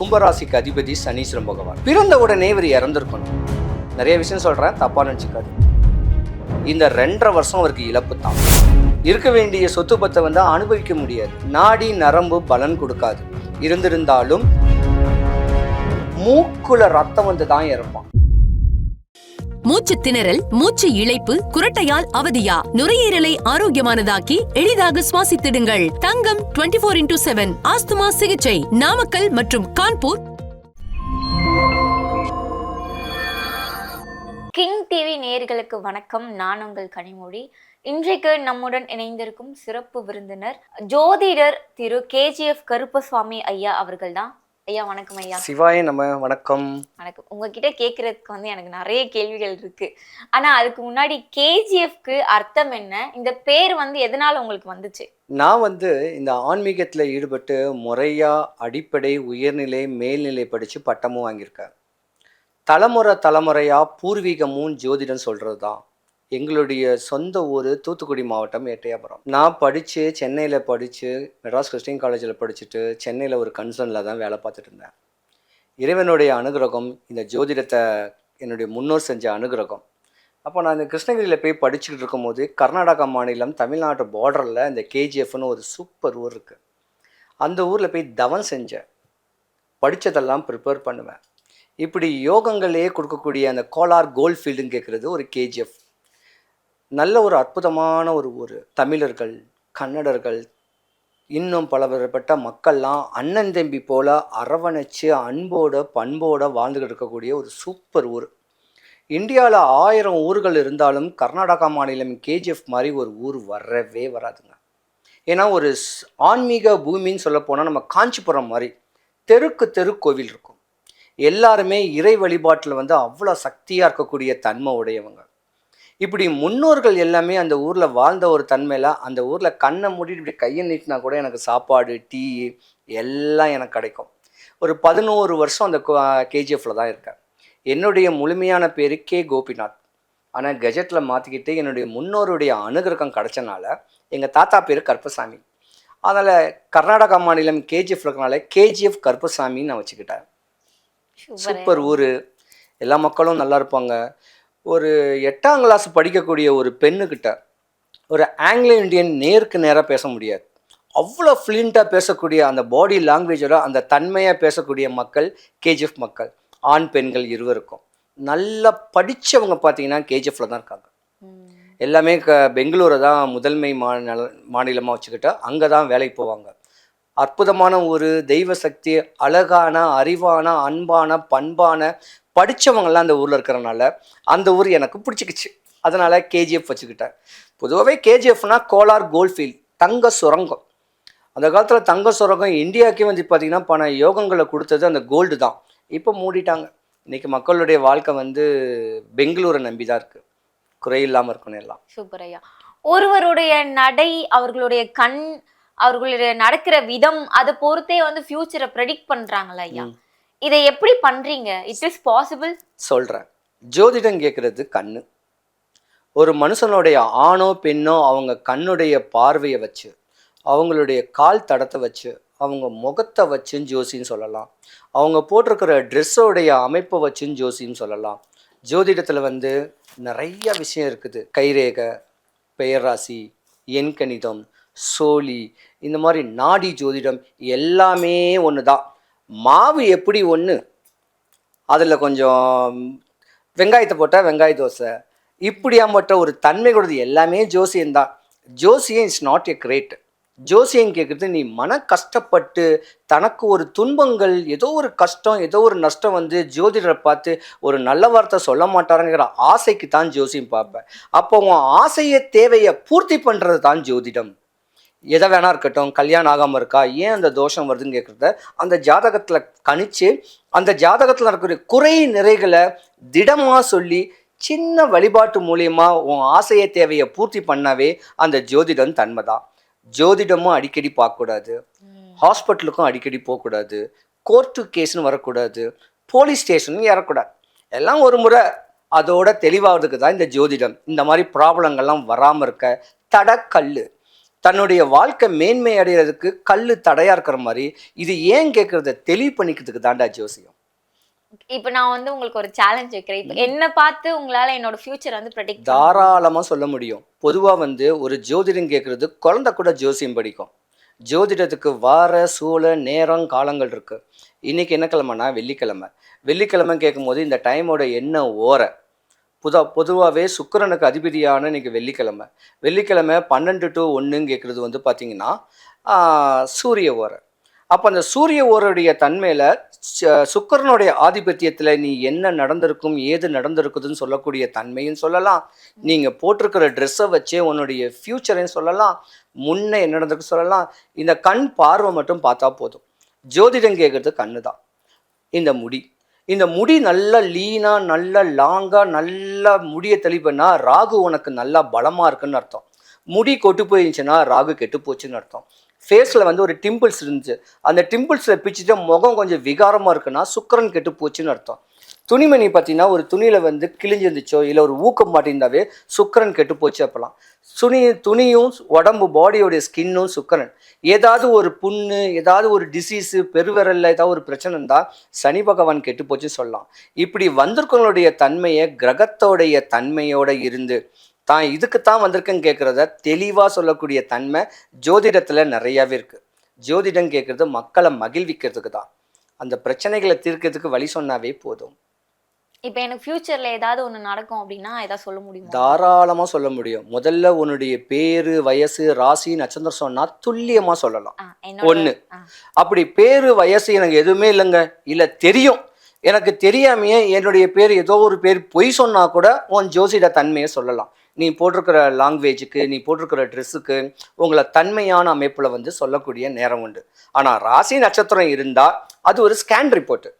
கும்பராசிக்கு அதிபதி சனீஸ்வரன் பகவான். பிறந்த உடனே இவர் இறந்துருக்கணும். நிறைய விஷயம் சொல்கிறேன் தப்பாக நினச்சிக்காது இந்த ரெண்டரை வருஷம் அவருக்கு இழப்பு தான். இருக்க வேண்டிய சொத்து பத்தை வந்து அனுபவிக்க முடியாது. நாடி நரம்பு பலன் கொடுக்காது. இருந்திருந்தாலும் மூக்குல ரத்தம் வந்து தான் இறப்பான். மூச்சு திணறல் மூச்சு இழைப்பு குரட்டையால் அவதியா? நுரையீரலை ஆரோக்கியமானதாக்கி எளிதாக சுவாசித்திடுங்கள். தங்கம் 24 ஃபோர் இன்டூ செவன் ஆஸ்துமா சிகிச்சை. நாமக்கல் மற்றும் கான்பூர். கிங் டிவி நேயர்களுக்கு வணக்கம். நான் உங்கள் கனிமொழி. இன்றைக்கு நம்முடன் இணைந்திருக்கும் சிறப்பு விருந்தினர் ஜோதிடர் திரு கேஜிஎஃப் கருப்பசுவாமி ஐயா அவர்கள் தான் ஐயா வணக்கம் ஐயா. சிவாய நம்ம வணக்கம். வணக்கம். உங்ககிட்ட கேட்கறதுக்கு வந்து எனக்கு நிறைய கேள்விகள் இருக்கு. ஆனா அதுக்கு முன்னாடி கேஜிஎஃப்க்கு அர்த்தம் என்ன? இந்த பேர் வந்து எதனால உங்களுக்கு வந்துச்சு? நான் வந்து இந்த ஆன்மீகத்தில் ஈடுபட்டு முறையாக அடிப்படை உயர்நிலை மேல்நிலை படித்து பட்டமும் வாங்கியிருக்கேன். தலைமுறை தலைமுறையாக பூர்வீகமும் ஜோதிடம் சொல்கிறது தான் எங்களுடைய சொந்த ஊர் தூத்துக்குடி மாவட்டம் எட்டயபுரம் நான் படித்து சென்னையில் படித்து மெட்ராஸ் கிறிஸ்டின் காலேஜில் படிச்சுட்டு சென்னையில் ஒரு கன்சர்னில் தான் வேலை பார்த்துட்டு இருந்தேன். இறைவனுடைய அனுகிரகம் இந்த ஜோதிடத்தை என்னுடைய முன்னோர் செஞ்ச அனுகிரகம். அப்போ நான் இந்த கிருஷ்ணகிரியில் போய் படிச்சுக்கிட்டு இருக்கும்போது கர்நாடகா மாநிலம் தமிழ்நாட்டு பார்டரில் இந்த கேஜிஎஃப்னு ஒரு சூப்பர் ஊர் இருக்குது அந்த ஊரில் போய் தவம் செஞ்சேன். படித்ததெல்லாம் ப்ரிப்பேர் பண்ணுவேன். இப்படி யோகங்களே கொடுக்கக்கூடிய அந்த கோலார் கோல்ட் ஃபீல்டுன்னு கேட்குறது ஒரு கேஜிஎஃப் நல்ல ஒரு அற்புதமான ஒரு ஊர் தமிழர்கள் கன்னடர்கள் இன்னும் பலதரப்பட்ட மக்கள்லாம் அண்ணன் தம்பி போல் அரவணைச்சு அன்போட பண்போட வாழ்ந்துகிட்டு இருக்கக்கூடிய ஒரு சூப்பர் ஊர். இந்தியாவில் ஆயிரம் ஊர்கள் இருந்தாலும் கர்நாடகா மாநிலம் கேஜிஎஃப் மாதிரி ஒரு ஊர் வரவே வராதுங்க. ஏன்னா ஒரு ஸ்- ஆன்மீக பூமின்னு சொல்லப்போனால் நம்ம காஞ்சிபுரம் மாதிரி தெருக்கு தெரு கோவில் இருக்கும். எல்லாருமே இறை வழிபாட்டில் வந்து அவ்வளோ சக்தியாக இருக்கக்கூடிய தன்மை உடையவங்க. இப்படி முன்னோர்கள் எல்லாமே அந்த ஊரில் வாழ்ந்த ஒரு தன்மையில் அந்த ஊரில் கண்ணை மூடிட்டு இப்படி கையை நீட்டினா கூட எனக்கு சாப்பாடு டீ எல்லாம் எனக்கு கிடைக்கும். ஒரு பதினோரு வருஷம் அந்த கேஜிஎஃப்ல தான் இருக்கேன். என்னுடைய முழுமையான பேர் கே கோபிநாத். ஆனால் கெஜெட்டில் மாற்றிக்கிட்டு என்னுடைய முன்னோருடைய அனுகிரகம் கிடைச்சனால எங்கள் தாத்தா பேர் கருப்பசாமி. அதனால் கர்நாடகா மாநிலம் கேஜிஎஃப் இருக்கனால கேஜிஎஃப் கருப்பசாமின்னு நான் வச்சுக்கிட்டேன். சூப்பர் ஊர். எல்லா மக்களும் நல்லா இருப்பாங்க. ஒரு எட்டாம் கிளாஸ் படிக்கக்கூடிய ஒரு பெண்ணுக்கிட்ட ஒரு ஆங்கிலோ இந்தியன் நேருக்கு நேராக பேச முடியாது. அவ்வளோ ஃப்ளூயண்ட்டாக பேசக்கூடிய அந்த பாடி லாங்குவேஜோட அந்த தன்மையாக பேசக்கூடிய மக்கள் கேஜிஎஃப் மக்கள் ஆண் பெண்கள் இருவருக்கும். நல்லா படித்தவங்க பார்த்தீங்கன்னா கேஜிஎஃப்ல தான் இருக்காங்க. எல்லாமே க பெங்களூரை தான் முதன்மை மாநில மாநிலமாக வச்சுக்கிட்டு அங்கே தான் வேலைக்கு போவாங்க. அற்புதமான ஒரு தெய்வ சக்தி அழகான அறிவான அன்பான பண்பான படித்தவங்கள்லாம் அந்த ஊரில் இருக்கிறனால அந்த ஊர் எனக்கு பிடிச்சிக்கிச்சு. அதனால் கேஜிஎஃப் வச்சுக்கிட்டேன். பொதுவாகவே கேஜிஎஃப்னா கோலார் கோல்ஃபீல்ட் தங்க சுரங்கம். அந்த காலத்தில் தங்க சுரங்கம் இந்தியாவுக்கே வந்து பார்த்திங்கன்னா பண யோகங்களை கொடுத்தது அந்த கோல்டு தான். இப்போ மூடிட்டாங்க. இன்றைக்கி மக்களுடைய வாழ்க்கை வந்து பெங்களூரை நம்பி தான் இருக்குது குறையில்லாமல் இருக்கணும் எல்லாம். சூப்பர் ஐயா. ஒருவருடைய நடை அவர்களுடைய கண் அவர்களுடைய நடக்கிற விதம் அதை பொறுத்தே வந்து ஃபியூச்சரை ப்ரெடிக்ட் பண்றாங்களா ஐயா. இதை எப்படி பண்றீங்க? இட் இஸ் பாசிபிள் சொல்கிறேன் ஜோதிடம் கேட்குறது கண்ணு. ஒரு மனுஷனுடைய ஆணோ பெண்ணோ அவங்க கண்ணுடைய பார்வையை வச்சு அவங்களுடைய கால் தடத்தை வச்சு அவங்க முகத்தை வச்சுன்னு ஜோசின்னு சொல்லலாம். அவங்க போட்டிருக்கிற ட்ரெஸ்ஸோடைய அமைப்பை வச்சுன்னு ஜோசின்னு சொல்லலாம். ஜோதிடத்தில் வந்து நிறைய விஷயம் இருக்குது. கைரேகை பெயர் ராசி எண்கணிதம் சோழி இந்த மாதிரி நாடி ஜோதிடம் எல்லாமே ஒன்று தான் மாவு எப்படி ஒன்று அதில் கொஞ்சம் வெங்காயத்தை போட்டால் வெங்காய தோசை. இப்படியாம்பட்ட ஒரு தன்மை கொடுத்து எல்லாமே ஜோசியம் தான். ஜோசியம் இஸ் நாட் எ கிரேட் ஜோசியம் கேட்குறது நீ மன கஷ்டப்பட்டு தனக்கு ஒரு துன்பங்கள் ஏதோ ஒரு கஷ்டம் ஏதோ ஒரு நஷ்டம் வந்து ஜோதிடரை பார்த்து ஒரு நல்ல வார்த்தை சொல்ல மாட்டாருங்கிற ஆசைக்கு தான் ஜோசியம் பார்ப்பேன். அப்போ உன் ஆசையை தேவையை பூர்த்தி பண்ணுறது தான் ஜோதிடம். எதை வேணா இருக்கட்டும் கல்யாணம் ஆகாமல் இருக்கா ஏன் அந்த தோஷம் வருதுன்னு கேட்குறத அந்த ஜாதகத்தில் கணிச்சு அந்த ஜாதகத்தில் இருக்கிற குறை நிறைகளை திடமாக சொல்லி சின்ன வழிபாட்டு மூலியமா உன் ஆசைய தேவையை பூர்த்தி பண்ணாவே அந்த ஜோதிடம் தன்மை தான் ஜோதிடமும் அடிக்கடி பார்க்கக்கூடாது. ஹாஸ்பிட்டலுக்கும் அடிக்கடி போகக்கூடாது. கோர்ட்டு கேஸ்னு வரக்கூடாது. போலீஸ் ஸ்டேஷனும் ஏறக்கூடாது. எல்லாம் ஒரு முறை அதோட தெளிவாகிறதுக்கு தான் இந்த ஜோதிடம். இந்த மாதிரி ப்ராப்ளங்கள்லாம் வராமல் இருக்க தடக்கல் தன்னுடைய வாழ்க்கை மேன்மை அடைகிறதுக்கு கல் தடையா இருக்கிற மாதிரி இது ஏன் கேட்கறத தெளிவு பண்ணிக்கிறதுக்கு தாண்டா ஜோசியம்? இப்போ நான் வந்து உங்களுக்கு ஒரு சேலஞ்ச் வைக்கிறேன். இப்போ என்ன பார்த்து உங்களால என்னோட ஃபியூச்சர் வந்து ப்ரெடிக்ட் தாராளமா சொல்ல முடியும். பொதுவா வந்து ஒரு ஜோதிடம் கேட்கறது குழந்தை கூட ஜோசியம் படிக்கும். ஜோதிடத்துக்கு வார சூழ நேரம் காலங்கள் இருக்கு. இன்னைக்கு என்ன கிழமைனா வெள்ளிக்கிழமை. வெள்ளிக்கிழமை கேட்கும்போது இந்த டைமோட என்ன ஓர. புதா பொதுவாகவே சுக்கிரனுக்கு அதிபதியான இன்னைக்கு வெள்ளிக்கிழமை. வெள்ளிக்கிழமை பன்னெண்டு டு ஒன்றுன்னு கேட்குறது வந்து பார்த்திங்கன்னா சூரிய ஓரை. அப்போ அந்த சூரிய ஓரையுடைய தன்மையில் சுக்கிரனுடைய ஆதிபத்தியத்தில் நீ என்ன நடந்திருக்கும் ஏது நடந்திருக்குதுன்னு சொல்லக்கூடிய தன்மையும் சொல்லலாம். நீங்கள் போட்டிருக்கிற ட்ரெஸ்ஸை வச்சே உன்னுடைய ஃப்யூச்சரையும் சொல்லலாம். முன்ன என்ன நடந்திருக்கு சொல்லலாம். இந்த கண் பார்வை மட்டும் பார்த்தா போதும். ஜோதிடம் கேட்குறது கண்ணு தான் இந்த முடி. இந்த முடி நல்லா லீனா நல்லா லாங்கா நல்லா முடியை தெளிப்புனா ராகு உனக்கு நல்லா பலமா இருக்குன்னு அர்த்தம். முடி கொட்டு போயிருந்துச்சுன்னா ராகு கெட்டு போச்சுன்னு அர்த்தம். ஃபேஸில் வந்து ஒரு டிம்பிள்ஸ் இருந்துச்சு. அந்த டிம்பிள்ஸில் பிச்சுட்டு முகம் கொஞ்சம் விகாரமாக இருக்குன்னா சுக்கிரன் கெட்டு போச்சுன்னு அர்த்தம். துணிமணி பார்த்தீங்கன்னா ஒரு துணியில் வந்து கிழிஞ்சிருந்துச்சோ இல்லை ஒரு ஊக்கம் மாட்டியிருந்தாவே சுக்கிரன் கெட்டு போச்சு அப்போலாம். துணி துணியும் உடம்பு பாடியோடைய ஸ்கின்னும் சுக்கிரன். ஏதாவது ஒரு புண்ணு ஏதாவது ஒரு டிசீஸு பெருவிரலில் ஏதாவது ஒரு பிரச்சனை இருந்தால் சனி பகவான் கெட்டு போச்சு சொல்லலாம். இப்படி வந்திருக்கவங்களுடைய தன்மையை கிரகத்தோடைய தன்மையோட இருந்து தான் இதுக்கு தான் வந்திருக்கேன்னு கேட்குறத தெளிவாக சொல்லக்கூடிய தன்மை ஜோதிடத்தில் நிறையாவே இருக்குது ஜோதிடம் கேட்குறது மக்களை மகிழ்விக்கிறதுக்கு தான். அந்த பிரச்சனைகளை தீர்க்கிறதுக்கு வழி சொன்னாவே போதும். இப்போ எனக்கு ஃபியூச்சர்ல ஏதாவது ஒண்ணு நடக்கும் அப்படின்னா ஏதாவது சொல்ல முடியுமா? தாராளமாக சொல்ல முடியும். முதல்ல உன்னுடைய பேரு வயசு ராசி நட்சத்திரம் சொன்னால் துல்லியமாக சொல்லலாம். ஆ, அப்படி பேரு வயசு எனக்கு எதுவுமே இல்லைங்க. இல்லை தெரியும். எனக்கு தெரியாமையே என்னுடைய பேர் ஏதோ ஒரு பேர் பொய் சொன்னா கூட உன் ஜோசிட தன்மையை சொல்லலாம். நீ போட்டிருக்கிற லாங்குவேஜுக்கு நீ போட்டிருக்கிற ட்ரெஸ்ஸுக்கு உங்களை தன்மையான அமைப்பில் வந்து சொல்லக்கூடிய நேரம் உண்டு. ஆனால் ராசி நட்சத்திரம் இருந்தால் அது ஒரு ஸ்கேன் ரிப்போர்ட்டு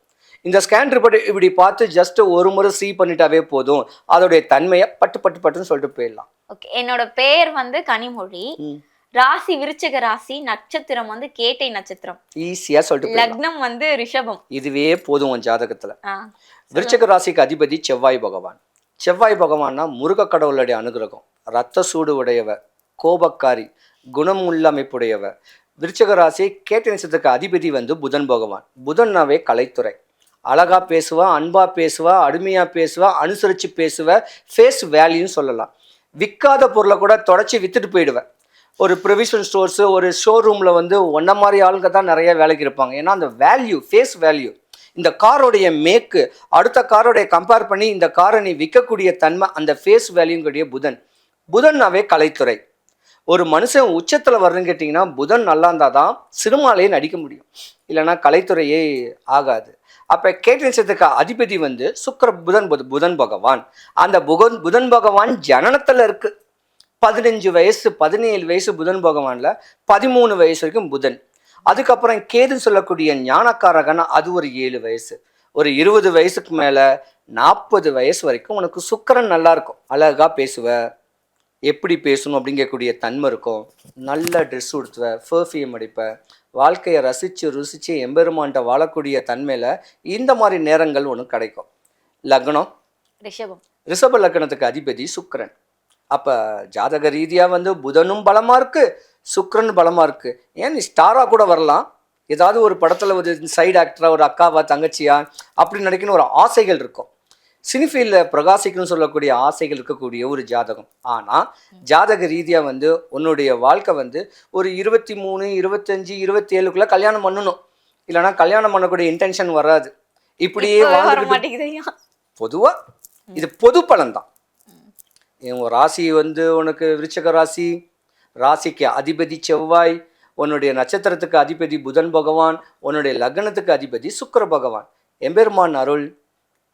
இந்த ஸ்கேன் ரிப்போர்ட் இப்படி பார்த்து ஜஸ்ட் ஒரு முறை சீ பண்ணிட்டாவே போதும். அதோடைய தன்மையை பட்டு பட்டு பட்டுன்னு சொல்லிட்டு போயிடலாம். ஓகே என்னோட பேர் வந்து கனிமொழி. ராசி விருச்சிக ராசி நட்சத்திரம் வந்து கேட்டை நட்சத்திரம். ஈஸியாக சொல்லிட்டு லக்னம் வந்து ரிஷபம். இதுவே போதும் உன் ஜாதகத்தில். விருச்சக ராசிக்கு அதிபதி செவ்வாய் பகவான். செவ்வாய் பகவான்னா முருக கடவுளுடைய அனுகிரகம். ரத்த சூடு உடையவர் கோபக்காரி குணம் உள்ள அமைப்புடையவர் விருச்சக ராசி கேட்ட நிச்சயத்துக்கு அதிபதி வந்து புதன் பகவான். புதன்னாவே கலைத்துறை. அழகா பேசுவா அன்பாக பேசுவா அடிமையாக பேசுவா அனுசரித்து பேசுவ ஃபேஸ் வேல்யூன்னு சொல்லலாம். விற்காத பொருளை கூட தொடச்சி விற்றுட்டு போயிடுவேன். ஒரு ப்ரொவிஷன் ஸ்டோர்ஸு ஒரு ஷோரூமில் வந்து ஒன்றை மாதிரி ஆளுங்க தான் நிறைய வேலைக்கு இருப்பாங்க. ஏன்னா அந்த வேல்யூ ஃபேஸ் வேல்யூ இந்த காரோடைய மேக்கு அடுத்த காரோடைய கம்பேர் பண்ணி இந்த காரை நீ விற்கக்கூடிய தன்மை அந்த ஃபேஸ் வேல்யூங்கூடிய புதன். புதன்னாவே கலைத்துறை. ஒரு மனுஷன் உச்சத்தில் வரணும்னு கேட்டிங்கன்னா புதன் நல்லா இருந்தால் தான் சினிமாலேயே நடிக்க முடியும். இல்லைன்னா கலைத்துறையே ஆகாது. அப்போ கேட்டரிசத்துக்கு அதிபதி வந்து சுக்கர புதன் புத- புதன் பகவான். அந்த புகன் புதன் பகவான் ஜனனத்தில் இருக்கு. பதினஞ்சு வயசு பதினேழு வயசு புதன் பகவானில் பதிமூணு வயசு வரைக்கும் புதன். அதுக்கப்புறம் கேதுன்னு சொல்லக்கூடிய ஞானக்காரகனா அது ஒரு ஏழு வயசு. ஒரு இருபது வயசுக்கு மேலே நாற்பது வயசு வரைக்கும் உனக்கு சுக்கரன் நல்லா இருக்கும். அழகா பேசுவ. எப்படி பேசணும் அப்படிங்கக்கூடிய தன்மை இருக்கும். நல்ல ட்ரெஸ் உடுத்துவ பெர்ஃப்யூம் அடிப்ப. வாழ்க்கையை ரசித்து ருசித்து எம்பெருமான்ட்ட வாழக்கூடிய தன்மையில் இந்த மாதிரி நேரங்கள் ஒன்று கிடைக்கும். லக்னம். ரிஷபம். ரிஷப லக்னத்துக்கு அதிபதி சுக்கிரன். அப்போ ஜாதக ரீதியாக வந்து புதனும் பலமாக இருக்கு சுக்கிரன் பலமாக இருக்கு. ஏன் நீ ஸ்டாராக கூட வரலாம்? ஏதாவது ஒரு படத்தில் ஒரு சைடு ஆக்டராக ஒரு அக்காவா தங்கச்சியா அப்படி நடிக்கணும் ஒரு ஆசைகள் இருக்கும். சினிஃபீல்டில் பிரகாசிக்கணும்னு சொல்லக்கூடிய ஆசைகள் இருக்கக்கூடிய ஒரு ஜாதகம். ஆனால் ஜாதக ரீதியாக வந்து உன்னுடைய வாழ்க்கை வந்து ஒரு இருபத்தி மூணு இருபத்தஞ்சி இருபத்தி ஏழுக்குள்ளே கல்யாணம் பண்ணணும். இல்லைன்னா கல்யாணம் பண்ணக்கூடிய இன்டென்ஷன் வராது. இப்படியே இப்பவே வர வாழ்ந்துக்கிட்டு மாட்டேங்குது ஐயா பொதுவா இது பொது பலன்தான். உன் ராசி வந்து உனக்கு விருச்சக ராசி ராசிக்கு அதிபதி செவ்வாய் உன்னுடைய நட்சத்திரத்துக்கு அதிபதி புதன் பகவான் உன்னுடைய லக்னத்துக்கு அதிபதி சுக்கிர பகவான். எம்பெருமான் அருள்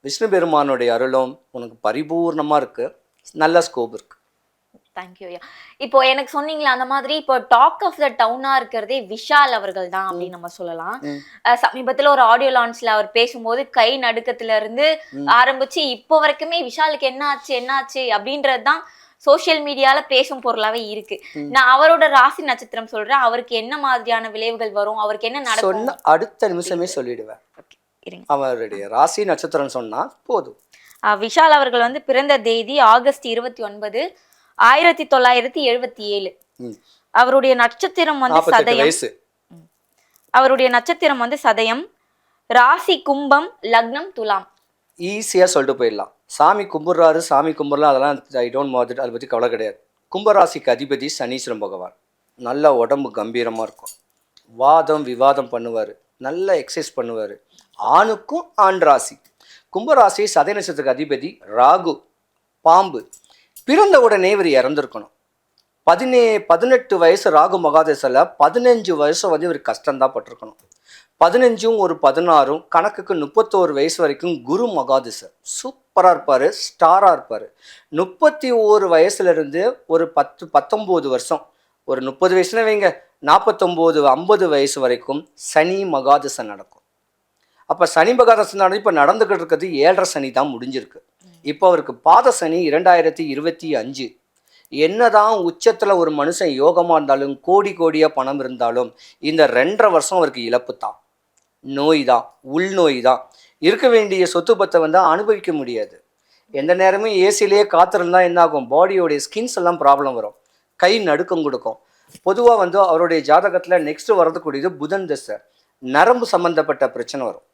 விஷ்ணு பெருமானுடைய அருளும் உனக்கு பரிபூர்ணமா இருக்கு. நல்ல ஸ்கோப் இருக்கு. தேங்க்யூ ஐயா. இப்போ எனக்கு சொன்னீங்களா அந்த மாதிரி இப்போ டாக் ஆஃப் த டவுனா இருக்கிறதே விஷால் அவர்கள் தான் அப்படின்னு நம்ம சொல்லலாம். சமீபத்துல ஒரு ஆடியோ லான்ச்ல அவர் பேசும்போது கை நடுக்கத்துல இருந்து. ஆரம்பிச்சு இப்போ வரைக்குமே விஷாலுக்கு என்ன ஆச்சு என்ன ஆச்சு அப்படின்றது தான் சோஷியல் மீடியால பேசும் பொருளாவே இருக்கு. நான் அவரோட ராசி நட்சத்திரம் சொல்றேன். அவருக்கு என்ன மாதிரியான விளைவுகள் வரும்? அவருக்கு என்ன நடக்கும்? அடுத்த நிமிஷமே சொல்லிடுவேன். இருங்க. அவருடைய ராசி நட்சத்திரம் சொன்னா போதும். விஷால் அவர்கள் வந்து பிறந்த தேதி ஆகஸ்ட் இருபத்தி ஒன்பது ஆயிரத்தி தொள்ளாயிரத்தி எழுபத்தி ஏழு. அவருடைய நட்சத்திரம் வந்து சதயம். அவருடைய நட்சத்திரம் வந்து சதயம். ராசி கும்பம் லக்னம் துலாம். ஈஸியாக சொல்லிட்டு போயிடலாம். சாமி கும்பிட்றாரு சாமி கும்பிட்லாம் அதெல்லாம் ஐ டோன்ட் மாதிரி அதை பற்றி கவலை கிடையாது. கும்பராசிக்கு அதிபதி சனீஸ்வரன் பகவான். நல்ல உடம்பு கம்பீரமாக இருக்கும். வாதம் விவாதம் பண்ணுவார். நல்ல எக்ஸசைஸ் பண்ணுவார். ஆணுக்கும் ஆண் ராசி. கும்பராசி சதய நட்சத்திரத்துக்கு அதிபதி ராகு பாம்பு பிறந்த உடனே இவர் இறந்துருக்கணும். பதினே பதினெட்டு வயசு ராகு மகாதேசில் பதினஞ்சு வயசு வந்து இவர் கஷ்டம்தான் பட்டிருக்கணும். பதினஞ்சும் ஒரு பதினாறும் கணக்குக்கு முப்பத்தோரு வயசு வரைக்கும் குரு மகாதிசர் சூப்பராக இருப்பார் ஸ்டாராக இருப்பார். முப்பத்தி ஓரு வயசுலேருந்து ஒரு பத்து பத்தொம்போது வருஷம். ஒரு முப்பது வயசுல வைங்க நாற்பத்தொம்போது ஐம்பது வயசு வரைக்கும் சனி மகாதசை நடக்கும். அப்போ சனி மகாதசை இப்போ நடந்துக்கிட்டு இருக்கிறது ஏழரை சனி தான் முடிஞ்சிருக்கு. இப்போ அவருக்கு பாத சனி இரண்டாயிரத்தி இருபத்தி அஞ்சு. என்னதான் உச்சத்தில் ஒரு மனுஷன் யோகமாக இருந்தாலும் கோடி கோடியாக பணம் இருந்தாலும் இந்த ரெண்டரை வருஷம் அவருக்கு இழப்பு தான். நோய் தான் உள்நோய் தான். இருக்க வேண்டிய சொத்து பத்தை வந்து அனுபவிக்க முடியாது. எந்த நேரமும் ஏசிலேயே காத்திருந்தா என்ன ஆகும் பாடியோடைய ஸ்கின்ஸ் எல்லாம் ப்ராப்ளம் வரும். கை நடுக்கம் கொடுக்கும். பொதுவாக வந்து அவருடைய ஜாதகத்தில் நெக்ஸ்ட் வரதுக்கூடியது புதன் திசை. நரம்பு சம்மந்தப்பட்ட பிரச்சனை வரும்.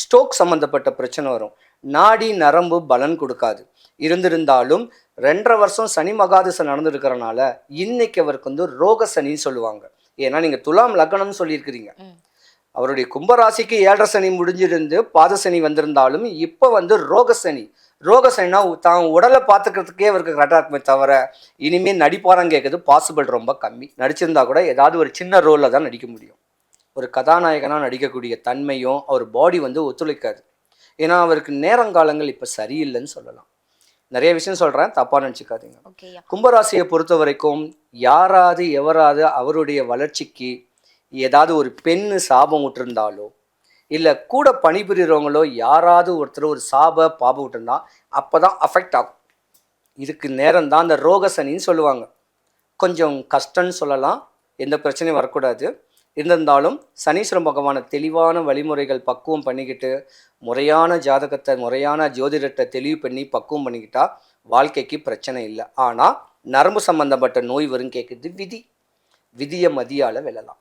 ஸ்ட்ரோக் சம்மந்தப்பட்ட பிரச்சனை வரும். நாடி நரம்பு பலன் கொடுக்காது. இருந்திருந்தாலும் ரெண்டரை வருஷம் சனி மகாதசை நடந்திருக்கிறனால இன்னைக்கு அவருக்கு வந்து ரோக சனின்னு சொல்லுவாங்க. ஏன்னா நீங்கள் துலாம் லக்னம்னு சொல்லியிருக்கிறீங்க. அவருடைய கும்பராசிக்கு ஏழரை சனி முடிஞ்சிருந்து பாத சனி வந்திருந்தாலும் இப்போ வந்து ரோக சனி. ரோக சனினா தான் உடலை பார்த்துக்கிறதுக்கே அவருக்கு கரெக்டாக இருக்குமே தவிர இனிமேல் நடிப்பாரம் கேட்குறது பாசிபிள் ரொம்ப கம்மி. நடிச்சிருந்தா கூட ஏதாவது ஒரு சின்ன ரோலில் தான் நடிக்க முடியும். ஒரு கதாநாயகனாக நடிக்கக்கூடிய தன்மையும் அவர் பாடி வந்து ஒத்துழைக்காது. ஏன்னா அவருக்கு நேரங்காலங்கள் இப்போ சரியில்லைன்னு சொல்லலாம். நிறைய விஷயம் சொல்கிறேன் தப்பாக நினச்சிக்காதீங்க. கும்பராசியை பொறுத்த வரைக்கும் யாராவது எவராது அவருடைய வளர்ச்சிக்கு ஏதாவது ஒரு பெண்ணு சாபம் விட்டுருந்தாலோ இல்லை கூட பணிபுரிகிறவங்களோ யாராவது ஒருத்தர் ஒரு சாப பாபம் விட்டுருந்தா அப்போ தான் அஃபெக்ட் ஆகும். இதுக்கு நேரம் தான் அந்த ரோக சனின்னு சொல்லுவாங்க. கொஞ்சம் கஷ்டம்னு சொல்லலாம். எந்த பிரச்சனையும் வரக்கூடாது. இருந்திருந்தாலும் சனீஸ்வரன் பகவானை தெளிவான வழிமுறைகள் பக்குவம் பண்ணிக்கிட்டு முறையான ஜாதகத்தை முறையான ஜோதிடத்தை தெளிவு பண்ணி பக்குவம் பண்ணிக்கிட்டா வாழ்க்கைக்கு பிரச்சனை இல்லை. ஆனால் நரம்பு சம்பந்தப்பட்ட நோய் வரும் கேட்குறது விதி. விதியை மதியால வெல்லலாம்.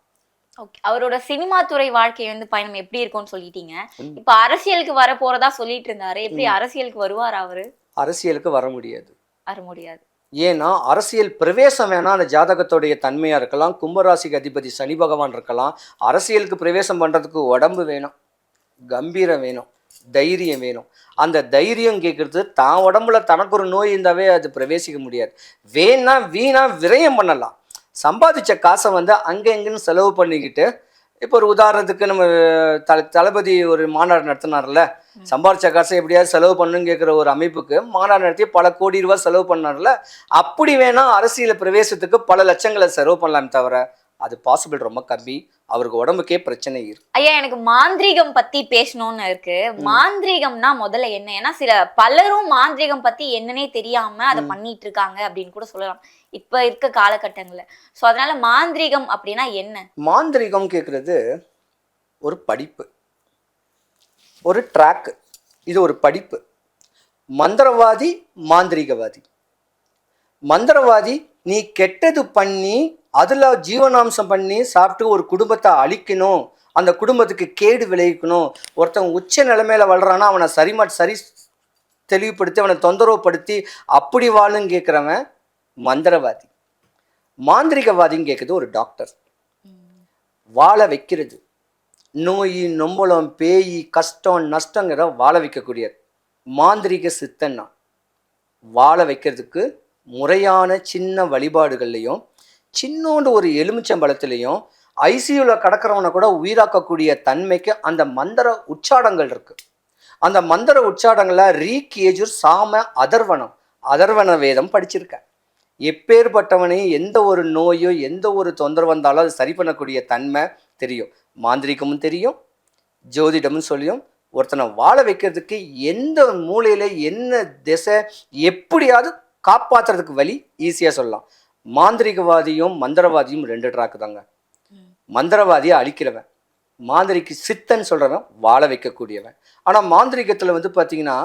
ஓகே அவரோட சினிமா துறை வாழ்க்கை வந்து பயணம் எப்படி இருக்கும்னு சொல்லிட்டீங்க. இப்ப அரசியலுக்கு வர போறதா சொல்லிட்டு இருந்தாரு. எப்படி அரசியலுக்கு வருவார் அவரு? அரசியலுக்கு வர முடியாது. வர முடியாது. ஏன்னா அரசியல் பிரவேசம் வேணால் அந்த ஜாதகத்துடைய தன்மையாக இருக்கலாம் கும்பராசிக்கு அதிபதி சனி பகவான் இருக்கலாம். அரசியலுக்கு பிரவேசம் பண்ணுறதுக்கு உடம்பு வேணும் கம்பீரம் வேணும் தைரியம் வேணும். அந்த தைரியம் கேட்குறது தான் உடம்புல தனக்கு ஒரு நோய் இருந்தாவே அது பிரவேசிக்க முடியாது. வேணா வீணா விரயம் பண்ணலாம். சம்பாதிச்ச காசை வந்து அங்கே எங்கேன்னு செலவு பண்ணிக்கிட்டு இப்போ ஒரு உதாரணத்துக்கு நம்ம தல தளபதி ஒரு மாநாடு நடத்தினார்ல சம்பாதிச்ச காசை எப்படியாவது செலவு பண்ணுன்னு கேட்குற ஒரு அமைப்புக்கு மாநாடு நடத்தி பல கோடி ரூபாய் செலவு பண்ணார்ல அப்படி வேணா அரசியல் பிரவேசத்துக்கு பல லட்சங்களை செலவு பண்ணலாமே தவிர அது பாசிபிள் ரொம்ப கம்மி. அவருக்கு உடம்புக்கே பிரச்சனை இருக்கு ஐயா எனக்கு மாந்திரீகம் பத்தி பேசணும்னு இருக்கு. மாந்திரீகம்னா முதல்ல என்ன? ஏன்னா சில பலரும் மாந்திரீகம் பத்தி என்னன்னே தெரியாம அதை பண்ணிட்டு இருக்காங்க அப்படின்னு கூட சொல்லலாம். இப்ப இருக்க காலகட்டங்கள்ல. சோ அதனால மாந்திரீகம் அப்படின்னா என்ன? மாந்திரிகம் கேட்குறது ஒரு படிப்பு. ஒரு ட்ராக் இது ஒரு படிப்பு. மந்திரவாதி மாந்திரிகவாதி. மந்திரவாதி நீ கெட்டது பண்ணி அதில் ஜீவனாம்சம் பண்ணி சாப்பிட்டு ஒரு குடும்பத்தை அழிக்கணும். அந்த குடும்பத்துக்கு கேடு விளைவிக்கணும். ஒருத்தன் உச்ச நிலைமையில வளரானா அவனை சரிமா சரி தெளிவுபடுத்தி அவனை தொந்தரவுப்படுத்தி அப்படி வாழும் கேட்குறவன் மந்திரவாதி. மாந்திரிகவாதின்னு கேட்குறது ஒரு டாக்டர். வாழ வைக்கிறது. நோய் நொம்பலம் பேய் கஷ்டம் நஷ்டங்கிற வாழ வைக்கக்கூடியது மாந்திரிக சித்தன்னா. வாழ வைக்கிறதுக்கு முறையான சின்ன வழிபாடுகள்லையும் சின்னோண்டு ஒரு எலுமிச்சம்பழத்துலையும் ஐசியூவில் கிடக்கிறவனை கூட உயிராக்கக்கூடிய தன்மைக்கு அந்த மந்திர உச்சாடங்கள் இருக்கு. அந்த மந்திர உச்சாடங்களை ரீகேஜூர் சாம அதர்வனம் அதர்வன வேதம் படிச்சிருக்கேன் எப்பேற்பட்டவனையும் எந்த ஒரு நோயோ எந்த ஒரு தொந்தரவு வந்தாலும் அது சரி பண்ணக்கூடிய தன்மை தெரியும். மாந்திரிகமும் தெரியும் ஜோதிடமும் சொல்லியும் ஒருத்தனை வாழ வைக்கிறதுக்கு எந்த மூலையில் என்ன திசை எப்படியாவது காப்பாற்றுறதுக்கு வழி ஈஸியாக சொல்லலாம். மாந்திரிகவாதியும் மந்திரவாதியும் ரெண்டு ட்ராக்கு தாங்க. மந்திரவாதியை அழிக்கிறவன் மாந்திரிக்கு சித்தன் சொல்கிறவன் வாழ வைக்கக்கூடியவன். ஆனால் மாந்திரிகத்தில் வந்து பார்த்தீங்கன்னா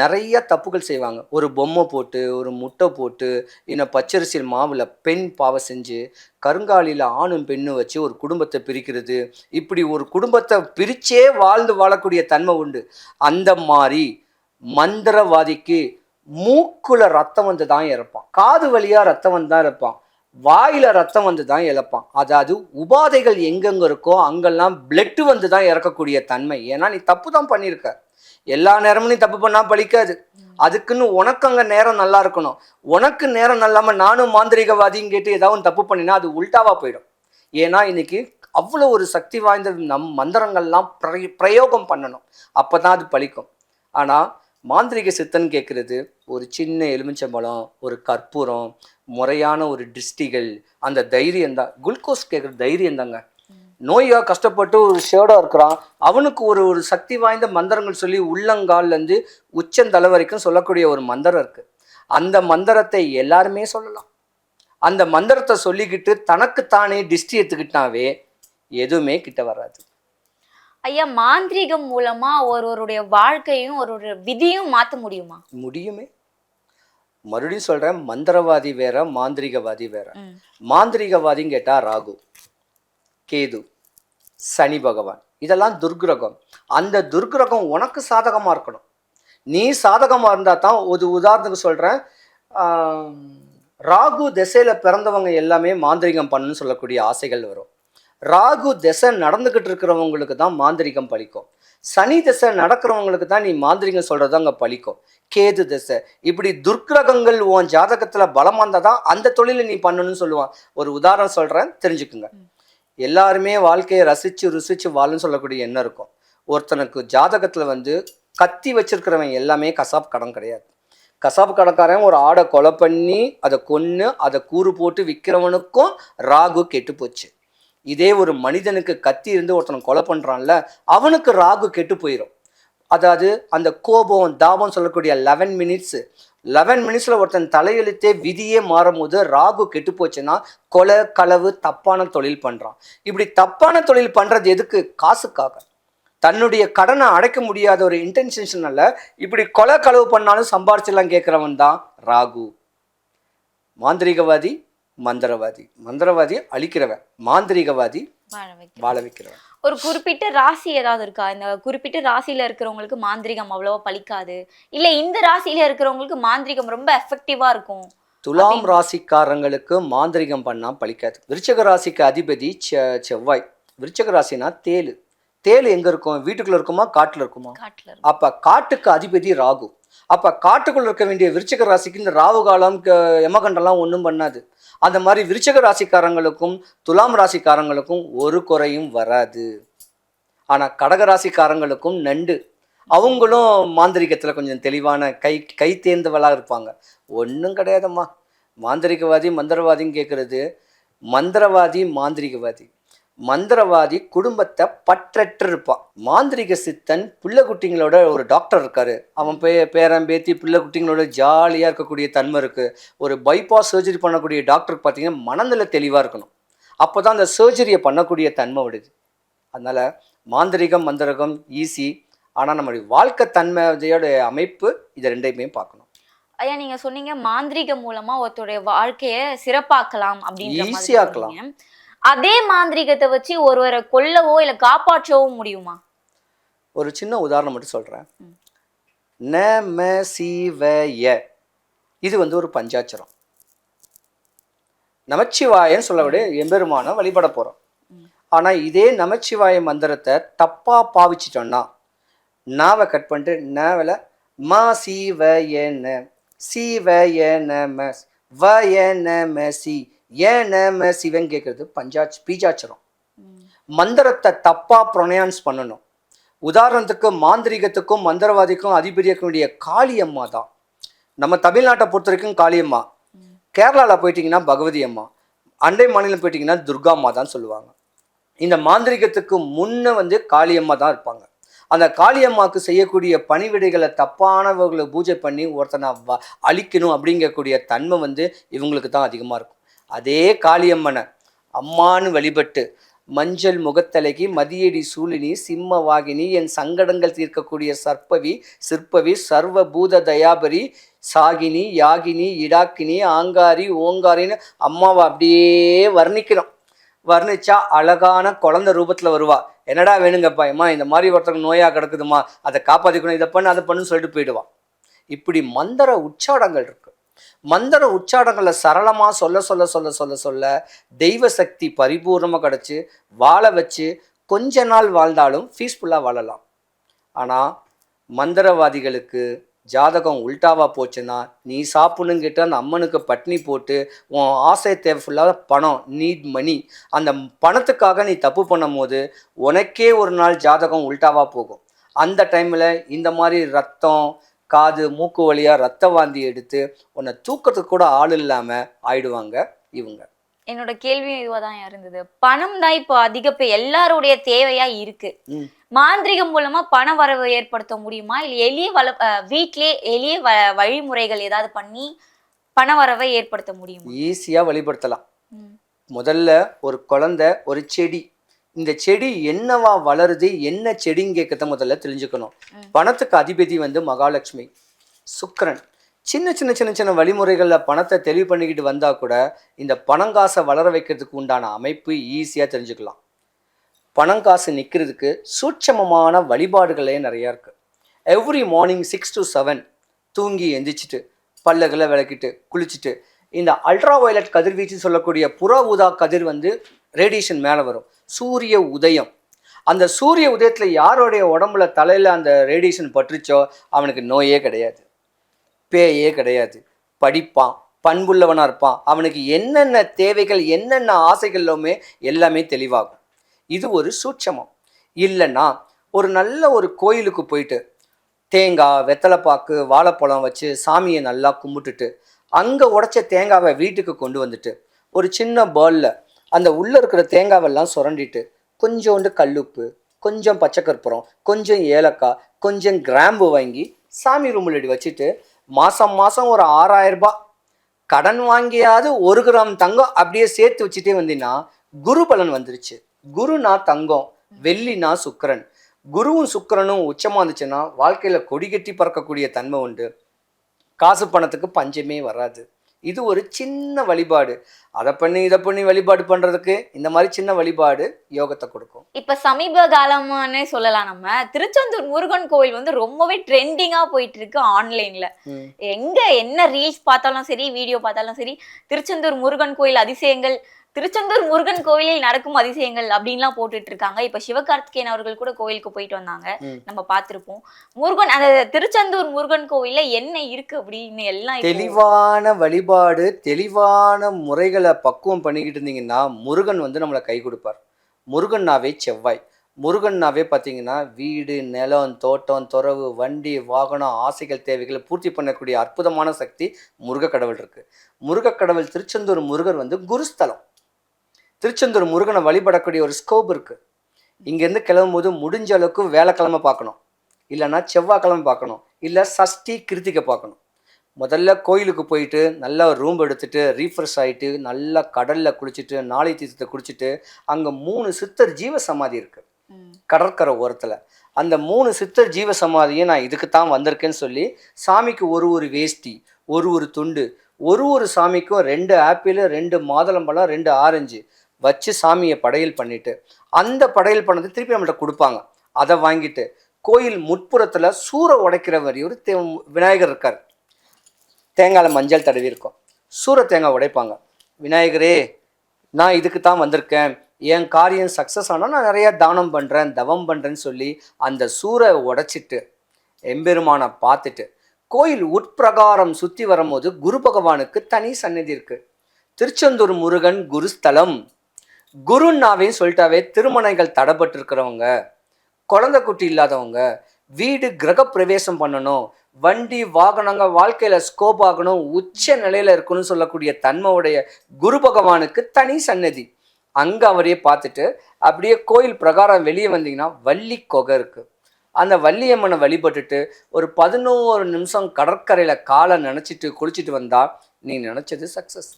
நிறைய தப்புகள் செய்வாங்க. ஒரு பொம்மை போட்டு ஒரு முட்டை போட்டு இன்னும் பச்சரிசி மாவில் பெண் பாவை செஞ்சு கருங்காலியில் ஆணும் பெண்ணும் வச்சு ஒரு குடும்பத்தை பிரிக்கிறது. இப்படி ஒரு குடும்பத்தை பிரிச்சே வாழ்ந்து வாழக்கூடிய தன்மை உண்டு. அந்த மாதிரி மந்திரவாதிக்கு மூக்குல ரத்தம் வந்து தான் இறப்பான். காது வழியா ரத்தம் வந்து தான் இறப்பான். வாயில ரத்தம் வந்து தான் இழப்பான். அதாவது உபாதைகள் எங்கெங்க இருக்கோ அங்கெல்லாம் பிளட் வந்து தான் இறக்கக்கூடிய தன்மை. ஏன்னா நீ தப்பு தான் பண்ணியிருக்க. எல்லா நேரமும் நீ தப்பு பண்ணா பலிக்காது அதுக்குன்னு உனக்கு அங்க நேரம் நல்லா இருக்கணும். உனக்கு நேரம் நல்லாம நானும் மாந்திரிகவாதியும் கேட்டு ஏதாவது தப்பு பண்ணினா அது உல்டாவா போயிடும். ஏன்னா இன்னைக்கு அவ்வளோ ஒரு சக்தி வாய்ந்த நம் மந்திரங்கள்லாம் பிரயோகம் பண்ணணும். அப்பதான் அது பலிக்கும் ஆனா மாந்திரிக சித்தன் கேட்குறது ஒரு சின்ன எலுமிச்சம்பழம் ஒரு கற்பூரம் முறையான ஒரு டிஸ்டிகள் அந்த தைரியம் தான். குளுக்கோஸ் கேட்குற தைரியம் தாங்க. நோயா கஷ்டப்பட்டு ஒரு ஷேடாக இருக்கிறான். அவனுக்கு ஒரு ஒரு சக்தி வாய்ந்த மந்திரங்கள் சொல்லி உள்ளங்கால்லேருந்து உச்சந்தலை வரைக்கும் சொல்லக்கூடிய ஒரு மந்திரம் இருக்கு. அந்த மந்திரத்தை எல்லாருமே சொல்லலாம். அந்த மந்திரத்தை சொல்லிக்கிட்டு தனக்குத்தானே டிஸ்டி எடுத்துக்கிட்டாவே எதுவுமே கிட்ட வராது. ஐயா மாந்திரீகம் மூலமா ஒருவருடைய வாழ்க்கையும் ஒரு விதியும் மாத்த முடியுமா? முடியுமே. மறுபடியும் சொல்றேன் மந்திரவாதி வேற மாந்திரிகவாதி வேற. மாந்திரிகவாதின்னு கேட்டா ராகு கேது சனி பகவான். இதெல்லாம் துர்கிரகம் அந்த துர்கிரகம் உனக்கு சாதகமா இருக்கணும். நீ சாதகமா இருந்தா தான் ஒரு உதாரணத்துக்கு சொல்றேன் ராகு திசையில பிறந்தவங்க எல்லாமே மாந்திரிகம் பண்ணணும்னு சொல்லக்கூடிய ஆசைகள் வரும். ராகு திசை நடந்துகிட்டு இருக்கிறவங்களுக்கு தான் மாந்திரிகம் பலிக்கும். சனி திசை நடக்கிறவங்களுக்கு தான் நீ மாந்திரிகம் சொல்றது அங்க பலிக்கும். கேது திசை. இப்படி துர்க்கிரகங்கள் உன் ஜாதகத்துல பலமா இருந்தா தான் அந்த தொழிலை நீ பண்ணணும்னு சொல்லுவான். ஒரு உதாரணம் சொல்றேன் தெரிஞ்சுக்குங்க. எல்லாருமே வாழ்க்கையை ரசிச்சு ருசிச்சு வாழுன்னு சொல்லக்கூடிய எண்ணம் இருக்கும். ஒருத்தனுக்கு ஜாதகத்துல வந்து கத்தி வச்சிருக்கிறவன் எல்லாமே கசாப் கடன் கிடையாது. கசாப்பு கடைக்காரன் ஒரு ஆடை கொலை பண்ணி அதை கொன்று அதை கூறு போட்டு விற்கிறவனுக்கும் ராகு கெட்டு போச்சு இதே ஒரு மனிதனுக்கு கத்தி இருந்து ஒருத்தனை கொலை பண்ணுறான்ல அவனுக்கு ராகு கெட்டு போயிடும் அதாவது அந்த கோபம் தாபம் சொல்லக்கூடிய லெவன் மினிட்ஸு லெவன் மினிட்ஸில் ஒருத்தன் தலையெழுத்தே விதியே மாறும்போது ராகு கெட்டு போச்சுன்னா கொலை களவு தப்பான தொழில் பண்ணுறான் இப்படி தப்பான தொழில் பண்ணுறது எதுக்கு? காசுக்காக. தன்னுடைய கடனை அடைக்க முடியாத ஒரு இன்டென்ஷனால இப்படி கொலை களவு பண்ணாலும் சம்பாரிச்சிடலாம் கேட்குறவன் தான் ராகு. மாந்திரிகவாதி மந்திரவாதி. மந்திரவாதி அழிக்கிறவன் மாந்திரிகவாதி வாழ வைக்க வாழ வைக்கிறவன். ஒரு குறிப்பிட்ட ராசி ஏதாவது இருக்கா? இந்த குறிப்பிட்ட ராசியில இருக்கிறவங்களுக்கு மாந்திரிகம் அவ்வளவா பலிக்காது. இல்ல இந்த ராசியில இருக்கிறவங்களுக்கு மாந்திரிகம் ரொம்ப எஃபெக்டிவா இருக்கும். துலாம் ராசிக்காரங்களுக்கு மாந்திரிகம் பண்ணா பலிக்காது. விருச்சக ராசிக்கு அதிபதி செவ்வாய். விருச்சக ராசினா தேளு தேளு எங்க இருக்கும்? வீட்டுக்குள்ள இருக்குமா? காட்டுல இருக்குமா? காட்டுல இருக்கும். அப்ப காட்டுக்கு அதிபதி ராகு. அப்போ காட்டுக்குள்ள இருக்க வேண்டிய விருச்சிக ராசிக்கு இந்த ராகு காலம் க- ஒன்றும் பண்ணாது. அந்த மாதிரி விருச்சிக ராசிக்காரங்களுக்கும் துலாம் ராசிக்காரங்களுக்கும் ஒரு குறையும் வராது. ஆனால் கடக ராசிக்காரங்களுக்கும் நண்டு. அவங்களும் மாந்திரிகத்தில் கொஞ்சம் தெளிவான கை கை தேர்ந்தவளாக இருப்பாங்க. ஒன்றும் கிடையாதம்மா. மாந்திரிகவாதி மந்திரவாதின்னு கேட்குறது மந்திரவாதி மாந்திரிகவாதி. மந்திரவாதி குடும்பத்தை பற்றற்று இருப்பான் மாந்திரிக சித்தன் பிள்ளை குட்டிங்களோட ஒரு டாக்டர் இருக்காரு. அவன் பே பேரன் பேத்தி பிள்ளை குட்டிங்களோட ஜாலியாக இருக்கக்கூடிய தன்மை இருக்கு. ஒரு பைபாஸ் சர்ஜரி பண்ணக்கூடிய டாக்டருக்கு பார்த்தீங்கன்னா மனநிலை தெளிவாக இருக்கணும். அப்போ தான் அந்த சர்ஜரியை பண்ணக்கூடிய தன்மை விடுது அதனால மாந்திரிகம் மந்திரகம் ஈஸி ஆனால் நம்மளுடைய வாழ்க்கை தன்மையோட அமைப்பு இதை ரெண்டையுமே பார்க்கணும். ஐயா நீங்க சொன்னீங்க மாந்திரிகம் மூலமா ஒருத்தருடைய வாழ்க்கைய சிறப்பாக்கலாம் அப்படின்ற மாதிரி ஈஸியாக்கலாம். அதே மாந்திரிகத்தை வச்சு ஒருவரை கொல்லவோ இல்ல காப்பாற்றவோ முடியுமா? ஒரு சின்ன உதாரணம் மட்டும் சொல்கிறேன் ம். ந ம சிவய இது வந்து ஒரு பஞ்சாட்சரம். நமச்சிவாயன்னு சொல்லக்கூடிய எம்பெருமான வழிபட போகிறோம் ம். ஆனால் இதே நமச்சிவாய மந்திரத்தை தப்பாக பாவிச்சிட்டோம்னா நாவை கட் பண்ணிட்டு நாவில் மா சிவய ந. சிவய நம வய நம சி. ஏ நம சிவன் கேட்குறது பஞ்சாட்ச பீஜாட்சரம். மந்திரத்தை தப்பா ப்ரொனவுன்ஸ் பண்ணணும். உதாரணத்துக்கு மாந்திரிகத்துக்கும் மந்திரவாதிக்கும் அதிபதியாக்க வேண்டிய காளியம்மா தான். நம்ம தமிழ்நாட்டை பொறுத்த வரைக்கும் காளியம்மா. கேரளாவில் போயிட்டீங்கன்னா பகவதி அம்மா. அண்டை மாநிலம் போயிட்டீங்கன்னா துர்காம்மா தான் சொல்லுவாங்க. இந்த மாந்திரிகத்துக்கு முன்ன வந்து காளியம்மா தான் இருப்பாங்க. அந்த காளியம்மாவுக்கு செய்யக்கூடிய பணிவிடைகளை தப்பானவர்களை பூஜை பண்ணி ஒருத்தனை வ அழிக்கணும் அப்படிங்கக்கூடிய தன்மை வந்து இவங்களுக்கு தான் அதிகமாக இருக்கும். அதே காளியம்மனை. அம்மான்னு வழிபட்டு மஞ்சள் முகத்தலகி மதியடி சூழினி சிம்ம வாகினி என் சங்கடங்கள் தீர்க்கக்கூடிய சர்ப்பவி சிற்பவி சர்வ பூத தயாபரி சாகினி யாகினி இடாக்கினி ஆங்காரி ஓங்காரின்னு அம்மாவை அப்படியே வர்ணிக்கிறோம் வர்ணிச்சா அழகான குழந்தை ரூபத்தில் வருவா. என்னடா வேணுங்கப்பா அம்மா இந்த மாதிரி ஒருத்தருக்கு நோயாக கிடக்குதுமா அதை காப்பாற்றிக்கணும் இதை பண்ணு அதை பண்ணுன்னு சொல்லிட்டு போயிடுவான் இப்படி மந்திர உச்சாடங்கள் இருக்கு. மந்திர உச்சாடங்களை சரளமாக சொல்ல சொல்ல சொல்ல சொல்ல சொல்ல தெய்வ சக்தி பரிபூர்ணமாக கிடச்சி வாழ வச்சு கொஞ்ச நாள் வாழ்ந்தாலும் பீஸ்ஃபுல்லாக வாழலாம். ஆனால் மந்திரவாதிகளுக்கு ஜாதகம் உல்டாவா போச்சுன்னா நீ சாப்பிடுங்கிட்ட அந்த அம்மனுக்கு பட்னி போட்டு உன் ஆசை தேவை ஃபுல்லாக பணம் நீட் மணி அந்த பணத்துக்காக நீ தப்பு பண்ணும் போது உனக்கே ஒரு நாள் ஜாதகம் உல்டாவா போகும். அந்த டைமில் இந்த மாதிரி ரத்தம் காது மூக்கு வழியாக ரத்த வாந்தி எடுத்து உன்னை தூக்கத்துக்கு கூட ஆள் இல்லாமல் ஆயிடுவாங்க இவங்க. என்னோட கேள்வியும் இதுவா தான் இருந்தது. பணம் தான் இப்போ அதிக எல்லாருடைய தேவையா இருக்கு. மாந்திரிகம் மூலமா பண வரவு ஏற்படுத்த முடியுமா? இல்ல எளிய வள வீட்டிலே எளிய வ வழிமுறைகள் ஏதாவது பண்ணி பண வரவை ஏற்படுத்த முடியுமா? ஈஸியாக வெளிப்படுத்தலாம் ம். முதல்ல ஒரு குழந்தை ஒரு செடி இந்த செடி என்னவா வளருது என்ன செடின்னு கேட்கறத முதல்ல தெரிஞ்சுக்கணும். பணத்துக்கு அதிபதி வந்து மகாலட்சுமி சுக்கிரன். சின்ன சின்ன சின்ன சின்ன வழிமுறைகளில் பணத்தை தெளிவு பண்ணிக்கிட்டு வந்தால் கூட இந்த பணங்காசை வளர வைக்கிறதுக்கு உண்டான அமைப்பு ஈஸியாக தெரிஞ்சுக்கலாம். பணங்காசு நிற்கிறதுக்கு சூட்சமமான வழிபாடுகளே நிறையா இருக்குது every morning six to seven தூங்கி எந்திரிச்சிட்டு பல்லுகளை விளக்கிட்டு குளிச்சுட்டு இந்த அல்ட்ரா வயலட் கதிர்வீச்சு சொல்லக்கூடிய புற ஊதா கதிர் வந்து ரேடியேஷன் மேலே வரும். சூரிய உதயம். அந்த சூரிய உதயத்தில் யாருடைய உடம்புல தலையில் அந்த ரேடியேஷன் பற்றுச்சோ அவனுக்கு நோயே கிடையாது. பேயே கிடையாது. படிப்பான் பண்புள்ளவனாக இருப்பான். அவனுக்கு என்னென்ன தேவைகள் என்னென்ன ஆசைகளுமே எல்லாமே தெளிவாகும். இது ஒரு சூட்சமம். இல்லைன்னா ஒரு நல்ல ஒரு கோயிலுக்கு போயிட்டு தேங்காய் வெத்தலைப்பாக்கு வாழைப்பழம் வச்சு சாமியை நல்லா கும்பிட்டுட்டு அங்கே உடச்ச தேங்காவை வீட்டுக்கு கொண்டு வந்துட்டு ஒரு சின்ன பால்ல அந்த உள்ளே இருக்கிற தேங்காவெல்லாம் சுரண்டிட்டு கொஞ்சோண்டு கல்லுப்பு கொஞ்சம் பச்சைக்கற்பூரம் கொஞ்சம் ஏலக்காய் கொஞ்சம் கிராம்பு வாங்கி சாமி ரூமில் வச்சுட்டு மாதம் மாதம் ஒரு ஆறாயிரம் ரூபாய். கடன் வாங்கியாவது ஒரு கிராம் தங்கம் அப்படியே சேர்த்து வச்சுட்டே வந்தீங்கன்னா குரு பலன் வந்துருச்சு. குருனா தங்கம் வெள்ளினா சுக்கிரன். குருவும் சுக்கிரனும் உச்சமாக இருந்துச்சுன்னா வாழ்க்கையில் கொடி கட்டி பறக்கக்கூடிய தன்மை உண்டு. காசு பணத்துக்கு பஞ்சமே வராது. இது ஒரு சின்ன வழிபாடு. அதை பண்ணி இதை பண்ணி வழிபாடு பண்றதுக்கு இந்த மாதிரி சின்ன வழிபாடு யோகத்தை கொடுக்கும். இப்ப சமீப காலமானே சொல்லலாம் நம்ம. திருச்செந்தூர் முருகன் கோவில் வந்து ரொம்பவே ட்ரெண்டிங்கா போயிட்டு இருக்கு ஆன்லைன்ல. எங்க என்ன ரீல்ஸ் பார்த்தாலும் சரி வீடியோ பார்த்தாலும் சரி திருச்செந்தூர் முருகன் கோயில் அதிசயங்கள் திருச்செந்தூர் முருகன் கோயிலில் நடக்கும் அதிசயங்கள் அப்படின்லாம் போட்டுட்டு இருக்காங்க இப்ப சிவகார்த்திகேயன் அவர்கள் கூட கோயிலுக்கு போயிட்டு வந்தாங்க. நம்ம பார்த்திருப்போம். முருகன் அந்த திருச்செந்தூர் முருகன் கோவில்ல என்ன இருக்கு அப்படின்னு எல்லாம் தெளிவான வழிபாடு தெளிவான முறைகளை பக்குவம் பண்ணிக்கிட்டு இருந்தீங்கன்னா முருகன் வந்து நம்மளை கை கொடுப்பார். முருகன்னாவே செவ்வாய். முருகன்னாவே பார்த்தீங்கன்னா வீடு நிலம் தோட்டம் துறவு வண்டி வாகனம் ஆசைகள் தேவைகளை பூர்த்தி பண்ணக்கூடிய அற்புதமான சக்தி முருக கடவுள் இருக்கு. முருக கடவுள் திருச்செந்தூர் முருகர் வந்து குருஸ்தலம். திருச்செந்தூர் முருகனை வழிபடக்கூடிய ஒரு ஸ்கோப் இருக்கு. இங்கேருந்து கிளம்பும்போது முடிஞ்ச அளவுக்கு வேலைக்கிழமை பார்க்கணும். இல்லைன்னா செவ்வாய்க்கிழமை பார்க்கணும். இல்லை சஷ்டி கிருத்திகை பார்க்கணும். முதல்ல கோயிலுக்கு போயிட்டு நல்லா ரூம் எடுத்துட்டு ரீஃப்ரெஷ் ஆகிட்டு நல்லா கடலில் குளிச்சுட்டு நாளை தீர்த்தத்தை குடிச்சிட்டு அங்கே மூணு சித்தர் ஜீவ சமாதி இருக்குது. கடற்கரை ஓரத்தில். அந்த மூணு சித்தர் ஜீவ சமாதியை நான் இதுக்கு தான் வந்திருக்கேன்னு சொல்லி சாமிக்கு ஒரு ஒரு வேஷ்டி ஒரு ஒரு துண்டு ஒரு ஒரு சாமிக்கும் ரெண்டு ஆப்பிள் ரெண்டு மாதுளம்பழம் ரெண்டு ஆரஞ்சு வச்சு சாமியை படையல் பண்ணிட்டு அந்த படையல் பண்ணது திருப்பி நம்மள்ட்ட கொடுப்பாங்க. அதை வாங்கிட்டு கோயில் முட்புறத்தில் சூறை உடைக்கிற வரி ஒரு தே விநாயகர் இருக்கார். தேங்காயில் மஞ்சள் தடவி இருக்கும். சூற தேங்காய் உடைப்பாங்க. விநாயகரே நான் இதுக்கு தான் வந்திருக்கேன். என் காரியம் சக்ஸஸ் ஆனால் நான் நிறையா தானம் பண்ணுறேன் தவம் பண்ணுறேன்னு சொல்லி அந்த சூரை உடைச்சிட்டு எம்பெருமானை பார்த்துட்டு கோயில் உட்பிரகாரம் சுற்றி வரும்போது குரு பகவானுக்கு தனி சந்நிதி இருக்குது திருச்செந்தூர் முருகன் குருஸ்தலம். குருன்னாவே சொல்லிட்டாவே திருமணங்கள் தடைப்பட்டிருக்கிறவங்க குழந்தை குட்டி இல்லாதவங்க வீடு கிரக பிரவேசம் பண்ணணும் வண்டி வாகனங்க வாழ்க்கையில் ஸ்கோப் ஆகணும் உச்ச நிலையில் இருக்கணும்னு சொல்லக்கூடிய தன்மையுடைய குரு பகவானுக்கு தனி சன்னதி அங்கே அவரையே பார்த்துட்டு அப்படியே கோயில் பிரகாரம் வெளியே வந்தீங்கன்னா வள்ளி கொகை இருக்குது அந்த வள்ளியம்மனை வழிபட்டுட்டு ஒரு பதினோரு நிமிஷம் கடற்கரையில் காலை நினச்சிட்டு குளிச்சுட்டு வந்தால் நீ நினச்சது சக்ஸஸ்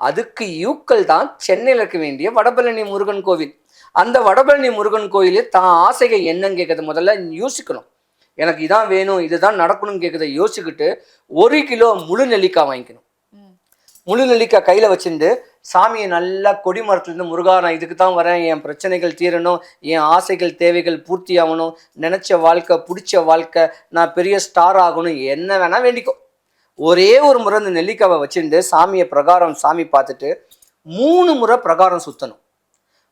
அதுக்கு யூக்கள் தான் சென்னையில் இருக்க வேண்டிய வடபழனி முருகன் கோவில். அந்த வடபழனி முருகன் கோயிலில் தான் ஆசைகள் என்னன்னு கேட்கறத முதல்ல யோசிக்கணும். எனக்கு இதான் வேணும் இதுதான் நடக்கணும்னு கேட்கறத யோசிச்சுக்கிட்டு ஒரு கிலோ முழு நெல்லிக்காய் வாங்கிக்கணும். முழு நெல்லிக்காய் கையில் வச்சுட்டு சாமியை நல்லா கொடி மரத்துலேருந்து முருகா நான் இதுக்கு தான் வரேன் என் பிரச்சனைகள் தீரணும் என் ஆசைகள் தேவைகள் பூர்த்தி ஆகணும் நினச்ச வாழ்க்கை பிடிச்ச வாழ்க்கை நான் பெரிய ஸ்டார் ஆகணும் என்ன வேணால் வேண்டிக்கோ. ஒரே ஒரு முறை அந்த நெல்லிக்காவை வச்சுட்டு சாமியை பிரகாரம் சாமி பார்த்துட்டு மூணு முறை பிரகாரம் சுற்றணும்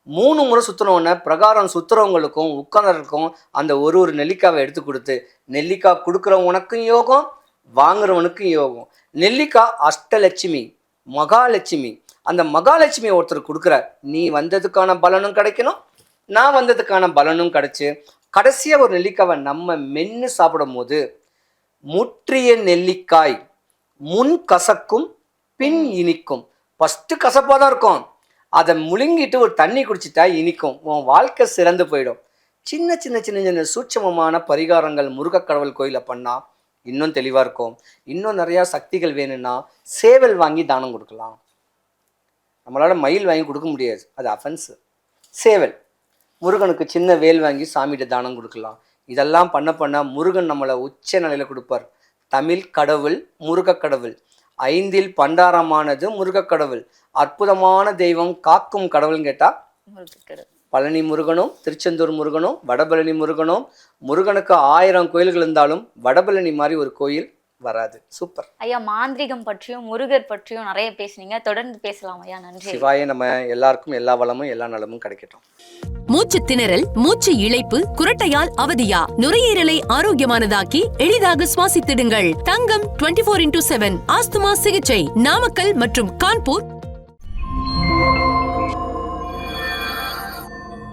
மூணு முறை சுற்றின பிரகாரம் சுற்றுறவங்களுக்கும் உட்கார்றதுக்கும் அந்த ஒரு ஒரு நெல்லிக்காவை எடுத்து கொடுத்து நெல்லிக்காய் கொடுக்குறவனுக்கும் யோகம் வாங்குறவனுக்கும் யோகம். நெல்லிக்காய் அஷ்டலட்சுமி மகாலட்சுமி. அந்த மகாலட்சுமி ஒருத்தர் கொடுக்குற நீ வந்ததுக்கான பலனும் கிடைக்கணும் நான் வந்ததுக்கான பலனும் கிடைச்சி கடைசியாக ஒரு நெல்லிக்காவை நம்ம மென்று சாப்பிடும் போது முற்றிய நெல்லிக்காய் முன் கசக்கும் பின் இனிக்கும். ஃபஸ்ட்டு கசப்பாக தான் இருக்கும். அதை முழுங்கிட்டு ஒரு தண்ணி குடிச்சிட்டா இனிக்கும். உன் வாழ்க்கை சிறந்து போயிடும். சின்ன சின்ன சின்ன சின்ன சூட்சமமான பரிகாரங்கள் முருகக் கடவுள் கோயிலில் பண்ணால் இன்னும் தெளிவாக இருக்கும். இன்னும் நிறையா சக்திகள் வேணும்னா சேவல் வாங்கி தானம் கொடுக்கலாம். நம்மளால மயில் வாங்கி கொடுக்க முடியாது. அது அஃபென்ஸு சேவல். முருகனுக்கு சின்ன வேல் வாங்கி சாமிகிட்ட தானம் கொடுக்கலாம். இதெல்லாம் பண்ண பண்ண முருகன் நம்மளை உச்ச நிலையில் கொடுப்பார். தமிழ் கடவுள் முருகக் கடவுள். ஐந்தில் பண்டாரமானது முருகக் கடவுள். அற்புதமான தெய்வம் காக்கும் கடவுள்னு கேட்டால் முருகக்கடவுள். பழனி முருகனும் திருச்செந்தூர் முருகனும் வடபழனி முருகனும். முருகனுக்கு ஆயிரம் கோயில்கள் இருந்தாலும் வடபழனி மாதிரி ஒரு கோயில் வராது. சூப்பர். ஐயா மாந்திரிகம் பற்றியும் முருகர் பற்றியும் நிறைய பேசுனீங்க. தொடர்ந்து பேசலாம் ஐயா. நன்றி. சிவாய நம்ம எல்லாருக்கும் எல்லா வளமும் எல்லா நலமும் கிடைக்கட்டும். மூச்சு திணறல் மூச்சு இழைப்பு குரட்டையால் அவதியா? நுரையீரலை ஆரோக்கியமானதாக்கி எளிதாக சுவாசித்திடுங்கள். தங்கம் 24 இன்டூ செவன் ஆஸ்துமா சிகிச்சை நாமக்கல் மற்றும் கான்பூர்